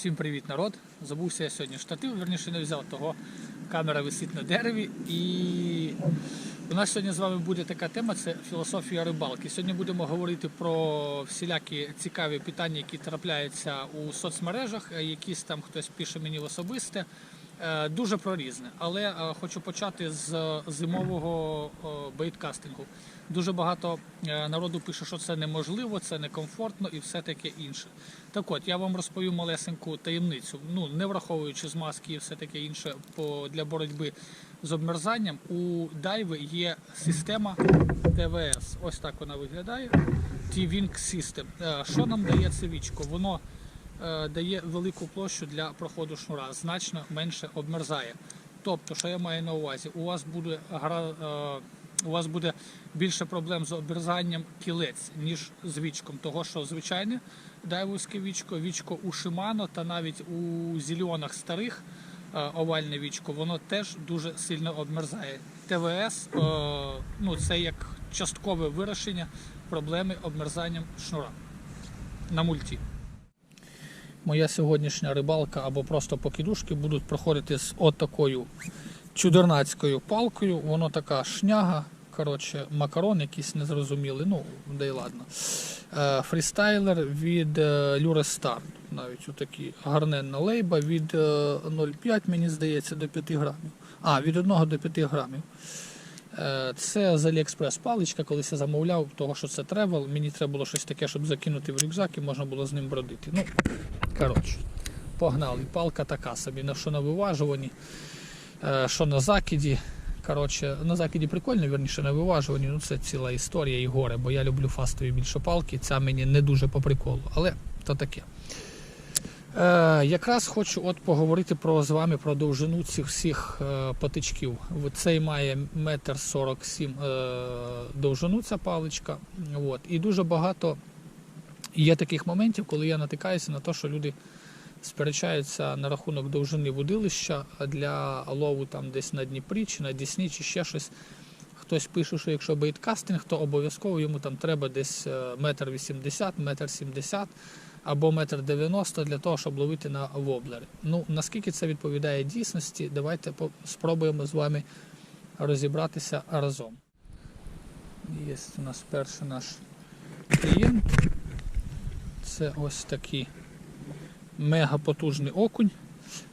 Всім привіт, народ! Забувся я сьогодні штатив, верніше не взяв того. Камера висить на дереві. І у нас сьогодні з вами буде така тема це філософія рибалки. Сьогодні будемо говорити про всілякі цікаві питання, які трапляються у соцмережах. Якісь там хтось пише мені в особисте. Е, Дуже про різне, але е, хочу почати з зимового е, бейткастингу. Дуже багато народу пише, що це неможливо, це некомфортно і все таке інше. Так от, я вам розповім малесеньку таємницю. Ну, не враховуючи змазки і все таке інше по, для боротьби з обмерзанням, у дайви є система ТВС. Ось так вона виглядає. T-Wing System. Що нам дає це вічко? Воно дає велику площу для проходу шнура, значно менше обмерзає. Тобто, що я маю на увазі, у вас буде гра, е, у вас буде більше проблем з обмерзанням кілець, ніж з вічком. Того, що звичайне дайвовське вічко, вічко у Шимано та навіть у зільонах старих е, овальне вічко, воно теж дуже сильно обмерзає. ТВС е, ну, це як часткове вирішення проблеми обмерзанням шнура на мульті. Моя сьогоднішня рибалка або просто покидушки будуть проходити з отакою чудернацькою палкою. Воно така шняга. Коротше, макарон якийсь незрозумілий, ну, де й ладно. Е, фрістайлер від е, Lure Навіть отакі гарненна лейба від е, 0,5, мені здається, до 5 грамів. А, від 1 до 5 грамів. Е, Це з Aliexpress паличка, колись я замовляв, того що це тревел. Мені треба було щось таке, щоб закинути в рюкзак і можна було з ним бродити. Ну, коротше, погнали. Палка така собі, на що на виважуванні, е, що на закиді. Коротше, на закиді прикольно, верніше на виважуванні. Ну це ціла історія і горе, бо я люблю фастові більше палки. Ця мені не дуже по приколу, але то таке. Е, якраз хочу от поговорити про з вами про довжину цих всіх е, патичків. Цей має метр сорок сім е, довжину ця паличка. От. І дуже багато є таких моментів, коли я натикаюся на те, що люди сперечаються на рахунок довжини водилища для лову там десь на Дніпрі чи на Дісні, чи ще щось. Хтось пише, що якщо бейткастинг, то обов'язково йому там треба десь е, метр вісімдесят, метр сімдесят або метр дев'яносто для того, щоб ловити на воблери. Ну наскільки це відповідає дійсності, давайте спробуємо з вами розібратися разом. Є у нас перший наш клієнт. Це ось такий мегапотужний окунь.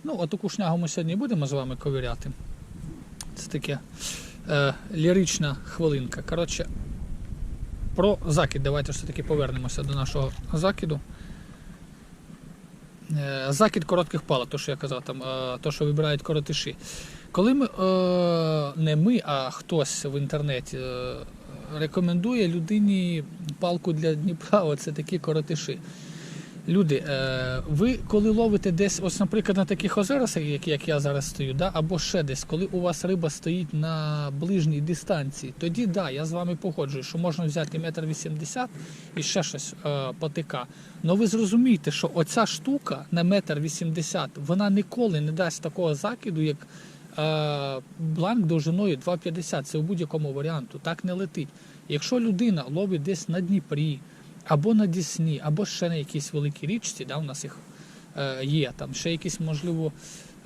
Ну, отаку шнягу ми сьогодні будемо з вами ковиряти. Це таке е, лірична хвилинка. Коротше, про закид. Давайте все-таки повернемося до нашого закиду. Е, Закид коротких палок, то що я казав, там, е, то, що вибирають коротиші. Коли ми, е, не ми, а хтось в інтернеті е, рекомендує людині палку для Дніпра, оце такі коротиші. Люди, е, ви коли ловите десь, ось, наприклад, на таких озерах, як, я зараз стою, да, або ще десь, коли у вас риба стоїть на ближній дистанції, тоді да, я з вами погоджуюсь, що можна взяти метр вісімдесят і ще щось е, потика. Але ви зрозумієте, що оця штука на метр вісімдесят, вона ніколи не дасть такого закиду, як бланк довжиною 2,50. Це в будь-якому варіанту. Так не летить. Якщо людина ловить десь на Дніпрі, або на Дісні, або ще на якійсь великій річці, да, у нас їх е, є, там ще якісь, можливо,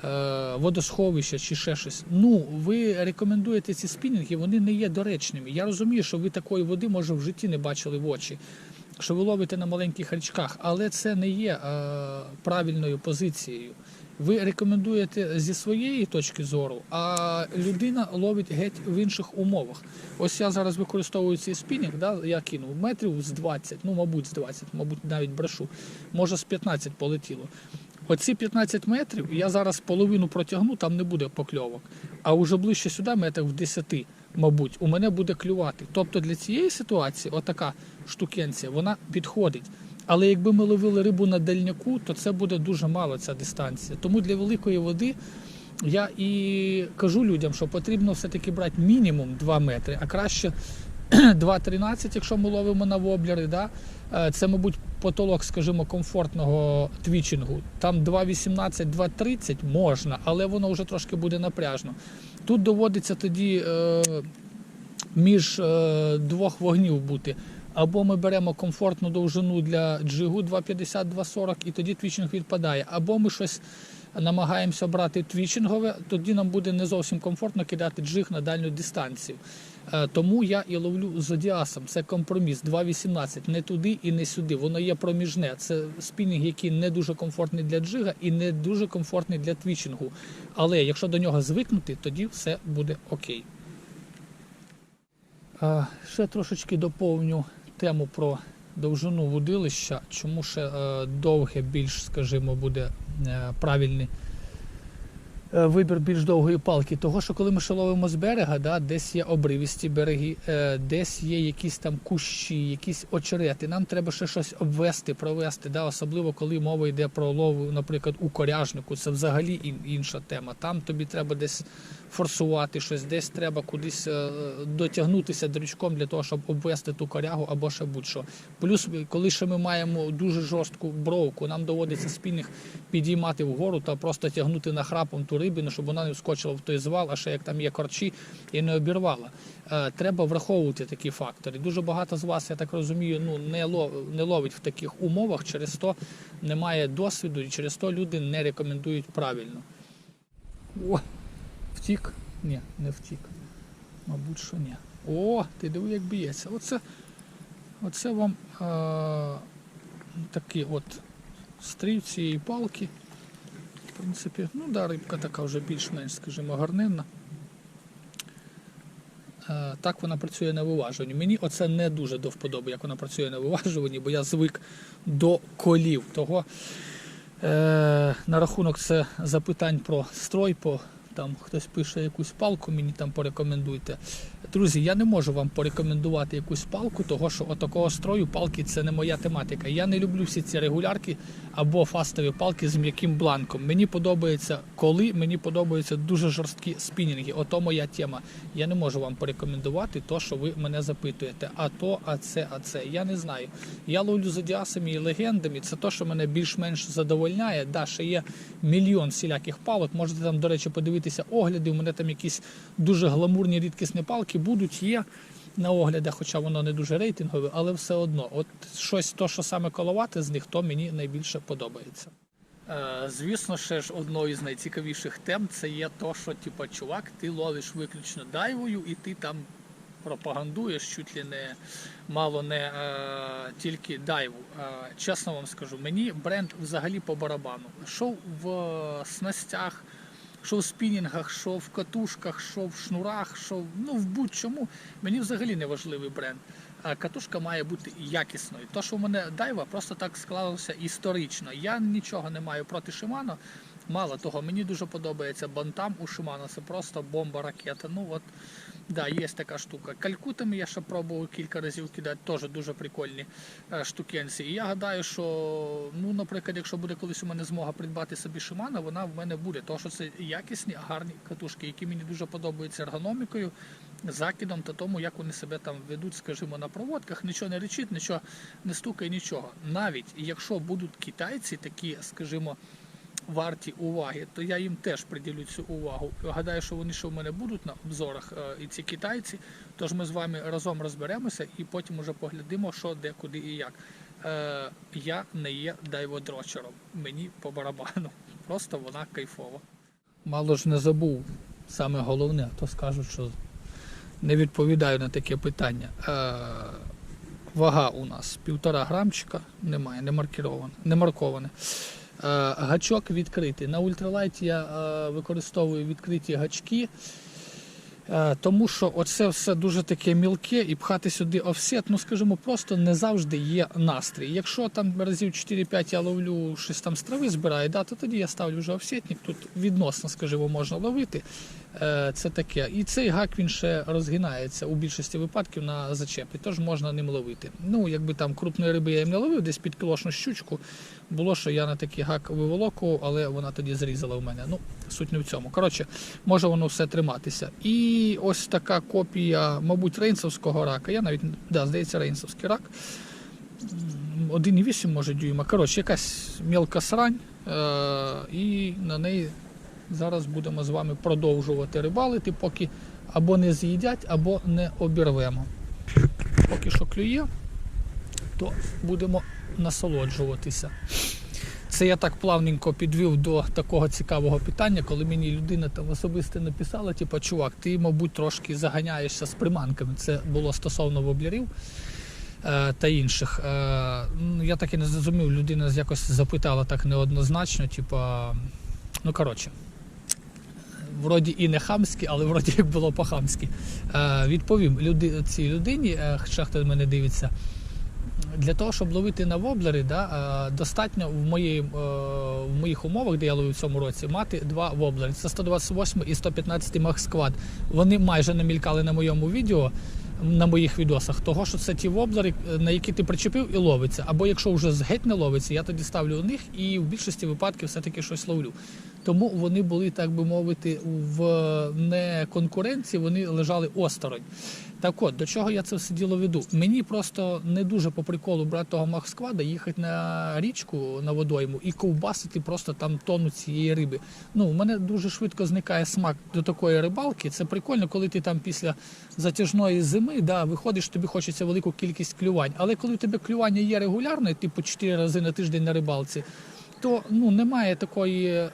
е, водосховища чи ще щось. Ну, ви рекомендуєте ці спінінги, вони не є доречними. Я розумію, що ви такої води, може, в житті не бачили в очі, що ви ловите на маленьких річках, але це не є е, правильною позицією. Ви рекомендуєте зі своєї точки зору, а людина ловить геть в інших умовах. Ось я зараз використовую цей спінінг, да, я кинув метрів з 20, ну, мабуть, з 20, мабуть, навіть брешу. Може, з 15 полетіло. Оці 15 метрів я зараз половину протягну, там не буде покльовок. А уже ближче сюди, метрів в 10, мабуть, у мене буде клювати. Тобто для цієї ситуації, отака штукенція, вона підходить. Але якби ми ловили рибу на дальняку, то це буде дуже мало ця дистанція. Тому для великої води я і кажу людям, що потрібно все-таки брати мінімум 2 метри, а краще 2,13, якщо ми ловимо на воблери. Да? Е, Це, мабуть, потолок, скажімо, комфортного твічингу. Там 2,18, 2,30 можна, але воно вже трошки буде напряжно. Тут доводиться тоді е, між е, двох вогнів бути. Або ми беремо комфортну довжину для джигу 250-240 і тоді твічинг відпадає. Або ми щось намагаємося брати твічингове, тоді нам буде не зовсім комфортно кидати джиг на дальню дистанцію. Е, Тому я і ловлю з одіасом. Це компроміс 2.18. Не туди і не сюди. Воно є проміжне. Це спінінг, який не дуже комфортний для джига і не дуже комфортний для твічингу. Але якщо до нього звикнути, тоді все буде окей. Е, Ще трошечки доповню тему про довжину вудилища. Чому ще е, довге, більш, скажімо, буде е, правильний е, вибір більш довгої палки. Того, що коли ми ще ловимо з берега, да, десь є обривісті береги, десь є якісь там кущі, якісь очерети. Нам треба ще щось обвести, провести. Да, особливо коли мова йде про лову, наприклад, у коряжнику. Це взагалі ін- інша тема. Там тобі треба десь форсувати щось, десь треба кудись е, дотягнутися дрючком для того, щоб обвести ту корягу або ще будь-що. Плюс, коли ще ми маємо дуже жорстку бровку, нам доводиться спінінг підіймати вгору та просто тягнути нахрапом ту рибину, щоб вона не вскочила в той звал, а ще як там є корчі і не обірвала. Е, Треба враховувати такі фактори. Дуже багато з вас, я так розумію, ну не лов, не ловить в таких умовах, через то немає досвіду, і через то люди не рекомендують правильно. Втік? Ні, не втік. Мабуть, що ні. О, ти диви, як б'ється. Оце, оце вам е, такі от стрів цієї палки. В принципі, ну да, рибка така вже більш-менш, скажімо, гарненна. Е, Так вона працює на виважуванні. Мені оце не дуже до вподоби, як вона працює на виважуванні, бо я звик до колів. Того е, на рахунок це запитань про строй, по там хтось пише якусь палку, мені там порекомендуйте. Друзі, я не можу вам порекомендувати якусь палку, того що отакого строю палки це не моя тематика. Я не люблю всі ці регулярки або фастові палки з м'яким бланком. Мені подобається коли, мені подобаються дуже жорсткі спінінги. Ото моя тема. Я не можу вам порекомендувати то, що ви мене запитуєте. А то, а це, а це. Я не знаю. Я ловлю за діасами і легендами. Це то, що мене більш-менш задовольняє. Да, ще є мільйон всіляких палок. Можете там, до речі, подивитися огляди. У мене там якісь дуже гламурні рідкісні палки будуть, є на оглядах, хоча воно не дуже рейтингове, але все одно. От щось, то, що саме коловати з них, то мені найбільше подобається. Е, Звісно, ще ж одною з найцікавіших тем це є то, що типа, чувак, ти ловиш виключно дайвою і ти там пропагандуєш чуть ли не мало не е, тільки дайву. Е, чесно вам скажу, мені бренд взагалі по барабану. Що в е, снастях, що в спінінгах, що в катушках, що в шнурах, що ну, в будь-чому. Мені взагалі не важливий бренд. Катушка має бути якісною. То, що в мене дайва, просто так склалося історично. Я нічого не маю проти Shimano. Мало того, мені дуже подобається бантам у Shimano. Це просто бомба ракета. Ну от, да, є така штука. Калькутами я ще пробував кілька разів кидати, теж дуже прикольні е, штукенці. І я гадаю, що, ну, наприклад, якщо буде колись у мене змога придбати собі Shimano, вона в мене буде. Тому що це якісні, гарні катушки, які мені дуже подобаються ергономікою, закидом та тому, як вони себе там ведуть, скажімо, на проводках, нічого не речить, нічого не стукає, нічого. Навіть якщо будуть китайці такі, скажімо, варті уваги, то я їм теж приділю цю увагу. Гадаю, що вони ще в мене будуть на обзорах, е, і ці китайці. Тож ми з вами разом розберемося і потім уже поглядимо, що, де, куди і як. Е, я не є дайводрочером. Мені по барабану. Просто вона кайфова. Мало ж не забув. Саме головне, то скажуть, що не відповідаю на таке питання. Е, вага у нас півтора грамчика, немає, не маркіроване, не марковане. Е, Гачок відкритий. На ультралайті я е, використовую відкриті гачки, е, тому що оце все дуже таке мілке і пхати сюди офсет, ну скажімо, просто не завжди є настрій. Якщо там разів 4-5 я ловлю щось там з трави збираю, да, то тоді я ставлю вже офсетник. Тут відносно, скажімо, можна ловити. Е, Це таке. І цей гак він ще розгинається у більшості випадків на зачепі, тож можна ним ловити. Ну, якби там крупної риби я їм не ловив, десь під кілошну щучку. Було, що я на такий гак виволокував, але вона тоді зрізала у мене. Ну, суть не в цьому. Коротше, може воно все триматися. І ось така копія, мабуть, рейнсовського рака. Я навіть, да, здається, рейнсовський рак. М, 1,8 може дюйма. Коротше, якась мілка срань. Е- і на неї зараз будемо з вами продовжувати рибалити, поки або не з'їдять, або не обірвемо. Поки що клює. то будемо насолоджуватися. Це я так плавненько підвів до такого цікавого питання, коли мені людина там особисто написала, типу, чувак, ти, мабуть, трошки заганяєшся з приманками. Це було стосовно воблерів е, та інших. Е, я так і не зрозумів, людина якось запитала так неоднозначно, типу, ну коротше. Вроді і не хамські, але вроді як було по-хамськи. Е, відповім люди, цій людині, е, хто мене дивиться, для того, щоб ловити на воблери, да, е, достатньо в, моїй, е, в моїх умовах, де я ловив в цьому році, мати два воблери. Це 128 і 115 Max Quad. Вони майже не мількали на моєму відео, на моїх відосах, того, що це ті воблери, е, на які ти причепив і ловиться. Або якщо вже геть не ловиться, я тоді ставлю у них і в більшості випадків все-таки щось ловлю. Тому вони були, так би мовити, в не конкуренції, вони лежали осторонь. Так от, до чого я це все діло веду? Мені просто не дуже по приколу брати того Махсквада, їхати на річку на водойму і ковбасити просто там тонну цієї риби. Ну, у мене дуже швидко зникає смак до такої рибалки. Це прикольно, коли ти там після затяжної зими да, виходиш, тобі хочеться велику кількість клювань. Але коли у тебе клювання є регулярне, типу 4 рази на тиждень на рибалці, то ну немає такої е,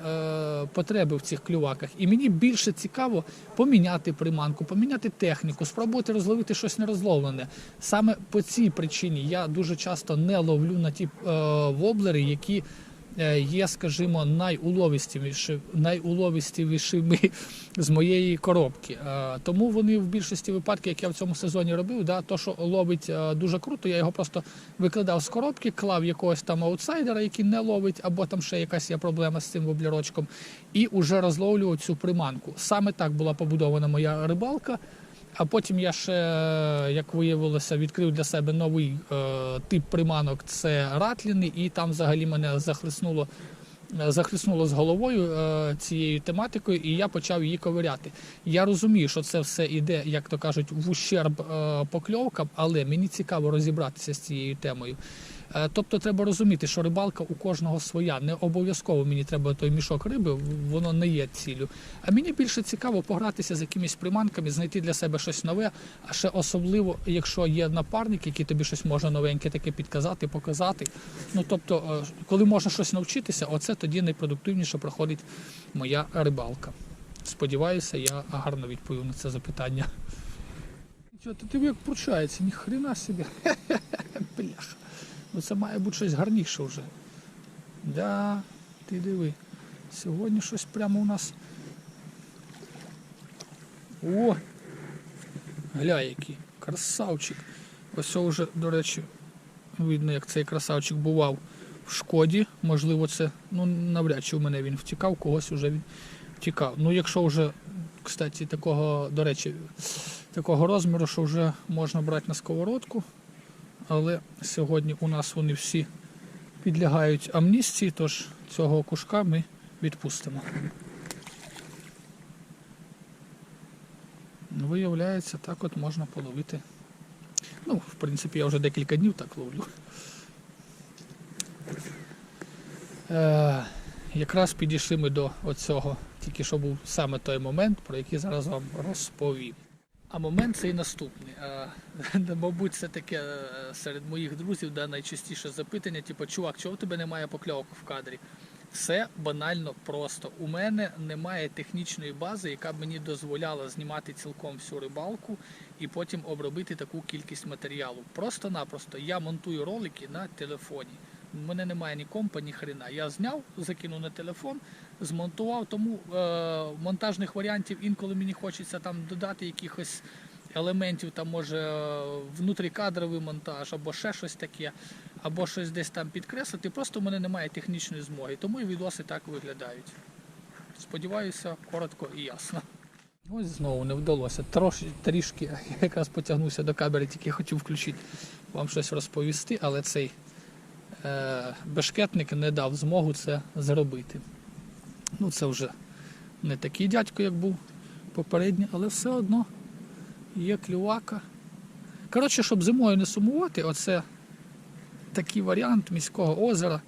потреби в цих клюваках. І мені більше цікаво поміняти приманку, поміняти техніку, спробувати розловити щось нерозловлене. Саме по цій причині я дуже часто не ловлю на ті е, воблери, які є, скажімо, найуловістівіші, найуловістівішими з моєї коробки. Е, Тому вони в більшості випадків, як я в цьому сезоні робив, да, то, що ловить е, дуже круто, я його просто викладав з коробки, клав якогось там аутсайдера, який не ловить, або там ще якась є проблема з цим воблерочком, і вже розловлював цю приманку. Саме так була побудована моя рибалка. А потім я ще, як виявилося, відкрив для себе новий е, тип приманок це ратліни, і там взагалі мене захлеснуло, е, захлеснуло з головою е, цією тематикою, і я почав її ковиряти. Я розумію, що це все йде, як то кажуть, в ущерб е, покльовкам, але мені цікаво розібратися з цією темою. Е, Тобто треба розуміти, що рибалка у кожного своя. Не обов'язково мені треба той мішок риби, воно не є ціллю. А мені більше цікаво погратися з якимись приманками, знайти для себе щось нове, а ще особливо, якщо є напарник, який тобі щось може новеньке таке підказати, показати. Ну тобто, е, коли можна щось навчитися, оце тоді найпродуктивніше проходить моя рибалка. Сподіваюся, я гарно відповів на це запитання. Чого ти як пручається, ні хрена собі. Бляха. Ну це має бути щось гарніше вже. Да, ти диви. Сьогодні щось прямо у нас. О! Гля який. Красавчик. Ось вже, до речі, видно, як цей красавчик бував в шкоді. Можливо, це, ну навряд чи в мене він втікав, когось вже він втікав. Ну, якщо вже, кстати, такого, до речі, такого розміру, що вже можна брати на сковородку. Але сьогодні у нас вони всі підлягають амністії, тож цього кушка ми відпустимо. Ну, Виявляється, так от можна половити. Ну, в принципі, я вже декілька днів так ловлю. Е, якраз підійшли ми до оцього, тільки що був саме той момент, про який зараз вам розповім. А момент цей наступний. Е, Мабуть, це таке е, серед моїх друзів да, найчастіше запитання, типу, чувак, чого в тебе немає покльовок в кадрі? Все банально просто. У мене немає технічної бази, яка б мені дозволяла знімати цілком всю рибалку і потім обробити таку кількість матеріалу. Просто-напросто я монтую ролики на телефоні. У мене немає ні компа, ні хрена. Я зняв, закинув на телефон, змонтував. Тому е, монтажних варіантів інколи мені хочеться там додати якихось елементів, там може внутрікадровий монтаж або ще щось таке, або щось десь там підкреслити. Просто в мене немає технічної змоги, тому і відоси так виглядають. Сподіваюся, коротко і ясно. Ось знову не вдалося. Трош, трішки якраз потягнувся до камери, тільки хотів включити вам щось розповісти, але цей бешкетник не дав змогу це зробити. Ну, це вже не такий дядько, як був попередній, але все одно є клювака. Коротше, щоб зимою не сумувати, оце такий варіант міського озера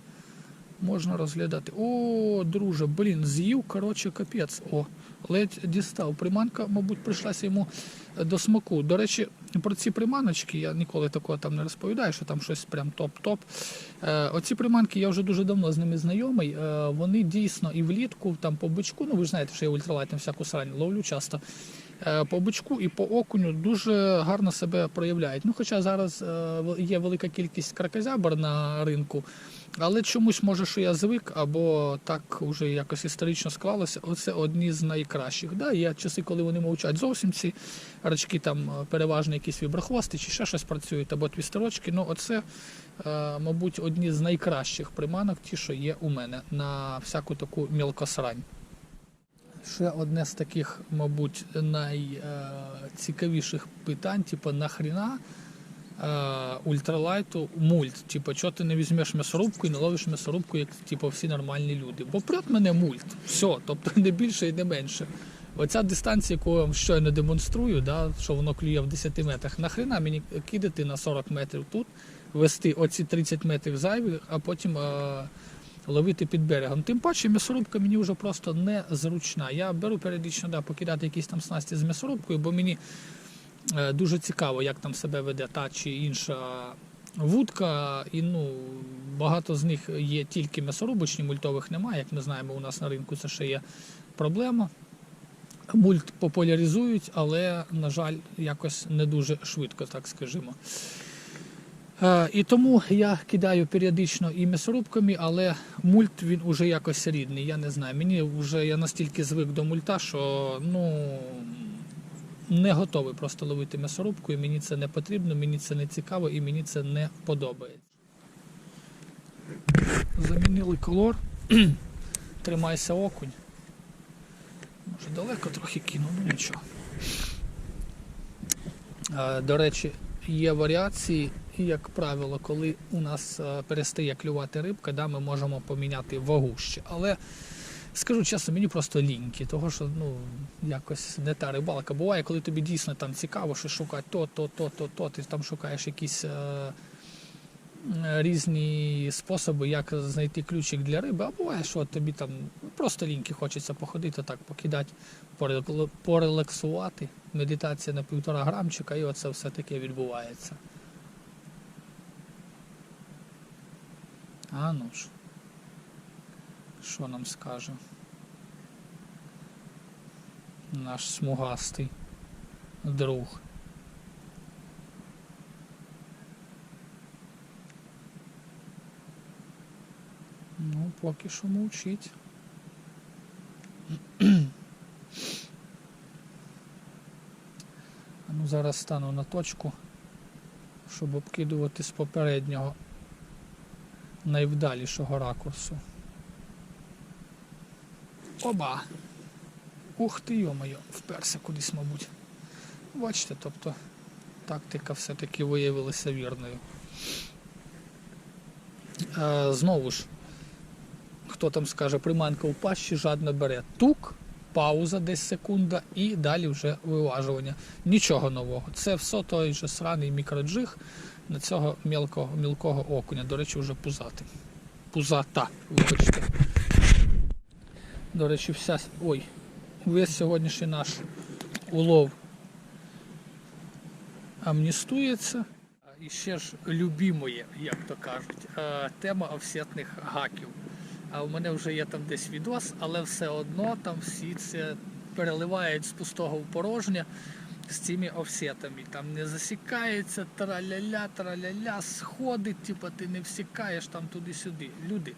можна розглядати. О, друже, блін, з'їв, коротше, капець. О, ледь дістав. Приманка, мабуть, прийшлася йому до смаку. До речі, про ці приманочки я ніколи такого там не розповідаю, що там щось прям топ-топ. Е, оці приманки я вже дуже давно з ними знайомий. Е, вони дійсно і влітку, там по бичку, ну ви ж знаєте, що я ультралайт всяку срань ловлю часто. Е, по бичку і по окуню дуже гарно себе проявляють. Ну, хоча зараз е, є велика кількість кракозябр на ринку, але чомусь може, що я звик, або так вже якось історично склалося. Оце одні з найкращих. Да, є часи, коли вони мовчать зовсім ці рачки, там е, переважно якісь віброхвости чи ще щось працюють, або твістерочки. Ну, оце, мабуть, одні з найкращих приманок, ті, що є у мене на всяку таку мілкосрань. Ще одне з таких, мабуть, найцікавіших питань, типу, нахріна е, ультралайту мульт. Типу, чого ти не візьмеш м'ясорубку і не ловиш м'ясорубку, як типу, всі нормальні люди. Бо прет мене мульт. Все, тобто не більше і не менше. Оця дистанція, яку я вам щойно демонструю, да, що воно клює в 10 метрах, нахрена мені кидати на 40 метрів тут, вести оці 30 метрів зайвих, а потім. Е, ловити під берегом. Тим паче м'ясорубка мені вже просто незручна. Я беру періодично да, покидати якісь там снасті з м'ясорубкою, бо мені е, дуже цікаво, як там себе веде та чи інша вудка. І ну, багато з них є тільки м'ясорубочні, мультових немає. Як ми знаємо, у нас на ринку це ще є проблема. Мульт популяризують, але, на жаль, якось не дуже швидко, так скажімо. Е, І тому я кидаю періодично і м'ясорубками, але мульт він уже якось рідний. Я не знаю. Мені вже я настільки звик до мульта, що ну не готовий просто ловити м'ясорубкою. Мені це не потрібно, мені це не цікаво і мені це не подобається. Замінили колор. Тримайся окунь. Може далеко трохи кинув, ну нічого. Е, До речі, є варіації, і, як правило, коли у нас е, перестає клювати рибка, да, ми можемо поміняти вагу ще. Але скажу чесно, мені просто ліньки, того що ну, якось не та рибалка. Буває, коли тобі дійсно там цікаво, що шукати то, то, то, то, то, ти там шукаєш якісь. Е, Різні способи, як знайти ключик для риби, а буває, що тобі там просто ліньки хочеться походити, так покидати, порел- порелаксувати. Медитація на півтора грамчика, і оце все таке відбувається. А ну ж. Що нам скаже? Наш смугастий друг. Ну, поки що мовчить. Ну зараз стану на точку, щоб обкидувати з попереднього найвдалішого ракурсу. Оба! Ух ти, йомайо, вперся кудись, мабуть. Бачите, тобто тактика все-таки виявилася вірною. Е, знову ж, хто там скаже, приманка в пащі жадно бере. Тук, пауза десь секунда і далі вже виважування. Нічого нового. Це все той же сраний мікроджиг на цього мілкого, мілкого окуня. До речі, вже пузатий. Пузата, вибачте. До речі, вся. Ой, весь сьогоднішній наш улов амністується. І ще ж любімоє, як то кажуть, е, тема офсетних гаків. А у мене вже є там десь відос, але все одно там всі це переливають з пустого в порожнє з цими офсетами. Там не засікається, траля-ля, траля-ля, сходить, типу ти не всікаєш там туди-сюди. Люди.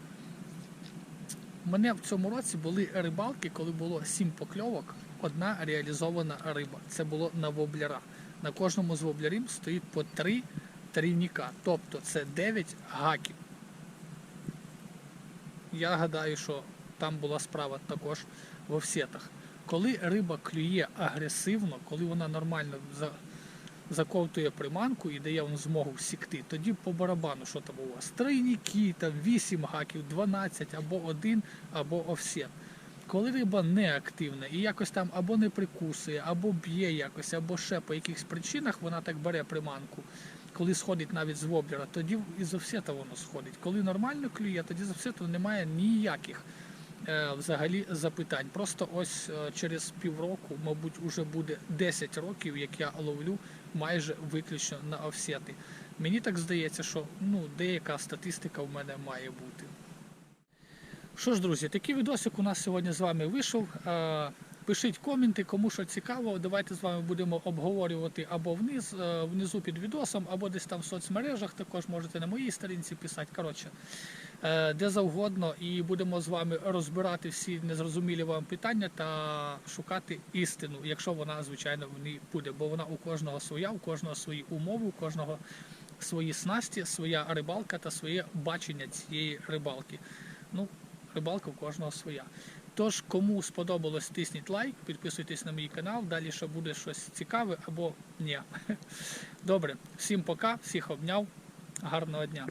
У мене в цьому році були рибалки, коли було сім покльовок, одна реалізована риба. Це було на воблера. На кожному з воблерів стоїть по три трійника. Тобто це 9 гаків. Я гадаю, що там була справа також в офсетах. Коли риба клює агресивно, коли вона нормально заковтує приманку і дає вам змогу всікти, тоді по барабану, що там у вас? Тройніки, там 8 гаків, 12, або один, або офсет. Коли риба не активна і якось там або не прикусує, або б'є якось, або ще по якихось причинах вона так бере приманку, коли сходить навіть з воблера, тоді із офсета воно сходить. Коли нормально клює, тоді з офсету немає ніяких е, взагалі запитань. Просто ось е, через півроку, мабуть, уже буде 10 років, як я ловлю майже виключно на офсети. Мені так здається, що ну, деяка статистика в мене має бути. Що ж, друзі, такий відосик у нас сьогодні з вами вийшов. Пишіть коменти, кому що цікаво. Давайте з вами будемо обговорювати або вниз, е, внизу під відосом, або десь там в соцмережах. Також можете на моїй сторінці писати. Коротше, е, де завгодно, і будемо з вами розбирати всі незрозумілі вам питання та шукати істину, якщо вона, звичайно, в ній буде. Бо вона у кожного своя, у кожного свої умови, у кожного свої снасті, своя рибалка та своє бачення цієї рибалки. Ну, рибалка у кожного своя. Тож, кому сподобалось, тисніть лайк, підписуйтесь на мій канал, далі ще буде щось цікаве або ні. Добре, всім пока, всіх обняв, гарного дня.